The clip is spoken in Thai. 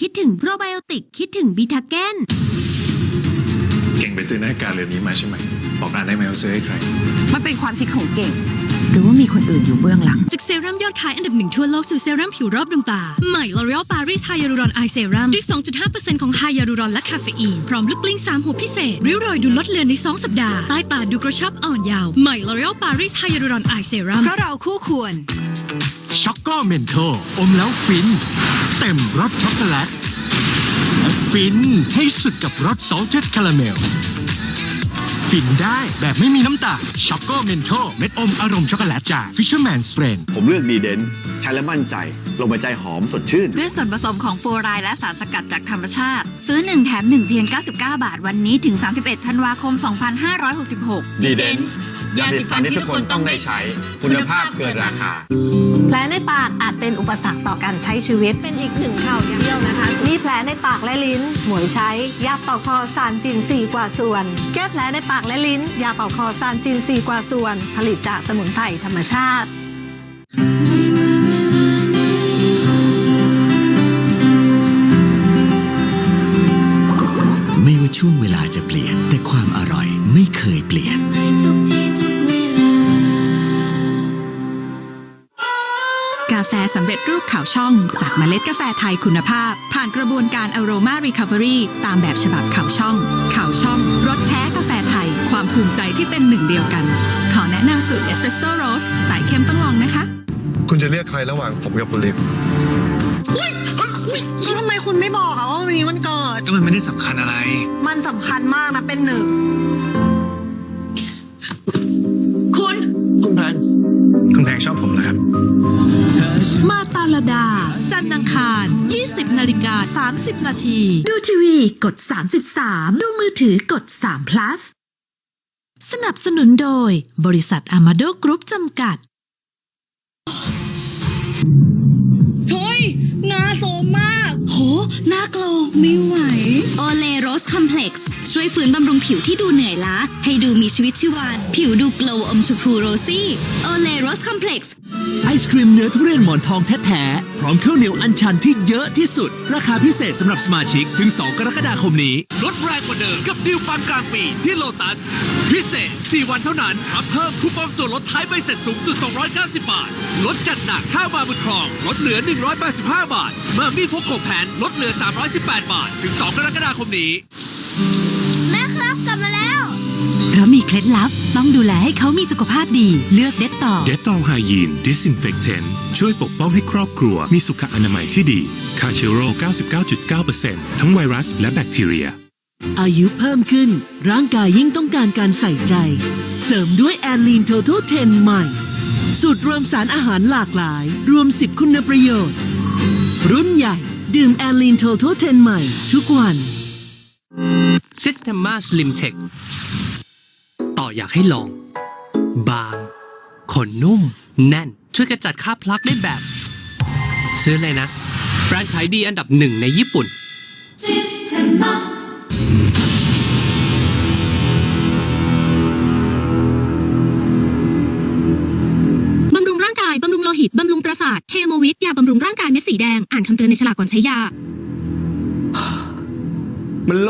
คิดถึงโปรไบโอติก คิดถึงบีทาแกนเก่งไปซื้อหน้ากากเรือนนี้มาใช่ไหม บอกอ่านได้ไหมว่าซื้อให้ใคร มันเป็นความคิดของเก่ง หรือว่ามีคนอื่นอยู่เบื้องหลัง จากเซรั่มยอดขายอันดับหนึ่งทั่วโลกสู่เซรั่มผิวรอบดวงตา ใหม่ L'Oreal Paris Hyaluron Eye Serum ด้วย 2.5%ของไฮยาลูรอนและคาเฟอีน พร้อมลูกกลิ้ง 3 หัวพิเศษ ริ้วรอยดูลดเลือนใน 2 สัปดาห์ ใต้ตาดูกระชับอ่อนเยาว์ใหม่ L'Oreal Paris Hyaluron Eye Serum เพราะเราคู่ควร ช็อกโกเมนโทอมแล้วฟิน เต็มรสช็อกโกแลตและฟินให้สุดกับรสซอลเท d ดคาราเมล ฟินได้แบบไม่มีน้ำตาลช็อกโกเมนโทเม็ดอมอารมณ์ช็อกโกแลตจาก Fisherman's Friend ผมเลือกดีเดนใช้แล้วมั่นใจ ลงไปใจหอมสดชื่น ด้วยส่วนผสมของฟลูออไรด์และสารสกัดจากธรรมชาติ ซื้อ 1 แถม 1 เพียง 99 บาทวันนี้ถึง 31 ธันวาคม 2566 ดีเดน ยาสีฟันที่ทุกคนต้องได้ใช้ คุณภาพเกินราคา แผลในปากอาจเป็นอุปสรรคต่อการใช้ชีวิต เป็นอีกหนึ่งข่าวเที่ยวนะคะ มีแผลในปากและลิ้น หมวยใช้ ยาเป่าคอซานจิน4กว่าส่วน แก้แผลในปากและลิ้น ยาเป่าคอซานจิน4กว่าส่วน ผลิตจากสมุนไพรธรรมชาติไม่ว่าช่วงเวลาจะเปลี่ยน แต่ความอร่อยไม่เคยเปลี่ยน แฟสำเร็จรูปขาวช่อง จากเมล็ดกาแฟไทยคุณภาพ ผ่านกระบวนการ Aroma Recovery ตามแบบฉบับขาวช่องขาวช่องรสแท้กาแฟไทย ความภูมิใจที่เป็นหนึ่งเดียวกัน ขอแนะนำสูตรเอสเปรสโซ่โรสสายเข้มต้องลองนะคะ คุณจะเลือกใครระหว่างผมกับคุณลิฟทำไมคุณไม่บอกอะว่าวันนี้วันเกิดก็มันไม่ได้สำคัญอะไร มันสำคัญมากนะเป็นหนึ่ง จันทร์อังคาร 20 นาฬิกา 30 นาที ดูทีวีกด 33 ดูมือถือกด3 plus สนับสนุนโดย บริษัทอามาโดกรุ๊ปจำกัดเฮ้ยหนาโสมมาก โหหน้าโกลว์ไม่ไหวโอเลโรสคอมเพล็กซ์ช่วยฟื้นบำรุงผิวที่ดูเหนื่อยล้า ให้ดูมีชีวิตชีวาผิวดูโกลว์อมชมพูโรซี่โอเลโรสคอมเพล็กซ์ไอศครีมเนื้อทุเรียนหมอนทองแท้ๆ พร้อมข้าวเหนียวอัญชันที่เยอะที่สุด ราคาพิเศษสำหรับสมาชิกถึง 2 กรกฎาคมนี้ ลดแรงกว่าเดิมกับดิวปังกลางปีที่โลตัส พิเศษ 4 วันเท่านั้นรับเพิ่มคูปองส่วนลดท้ายใบเสร็จสูงสุด 290 บาท ลดจัดหนักข้าวมาบุญครอง ลดเหลือ 185 บาทมามีพกโขกแผนลดเหลือ 318 บาท ถึง 2 กรกฎาคมนี้ แม่ครับกลับมาแล้ว เพราะมีเคล็ดลับต้องดูแลให้เขามีสุขภาพดี เลือกเด็ดต่อ เดตตอลไฮยีนดิสอินเฟคเทนช่วยปกป้องให้ครอบครัว มีสุขอนามัยที่ดีคาเชโร99.9%ทั้งไวรัสและแบคทีเรีย อายุเพิ่มขึ้น ร่างกายยิ่งต้องการการใส่ใจ เสริมด้วยแอลลีนโท t ท10 ใหม่ สูตรรวมสารอาหารหลากหลาย รวม 10 คุณประโยชน์ รุ่นใหญ่ ดื่มแอลลีนโท t ท10 ใหม่ ทุกวัน Systema Slim Tech ต่ออยากให้ลอง บาง ขนนุ่ม แน่น ช่วยกระจัดคราบพลักได้แบบ ซื้อเลยนะ แบรนด์ขายดีอันดับหนึ่งในญี่ปุ่นบำรุงร่างกาย บำรุงโลหิต บำรุงประสาทเฮโมวิทยาบำรุงร่างกายเม็ดสีแดง อ่านคำเตือนในฉลากก่อนใช้ยา มันโล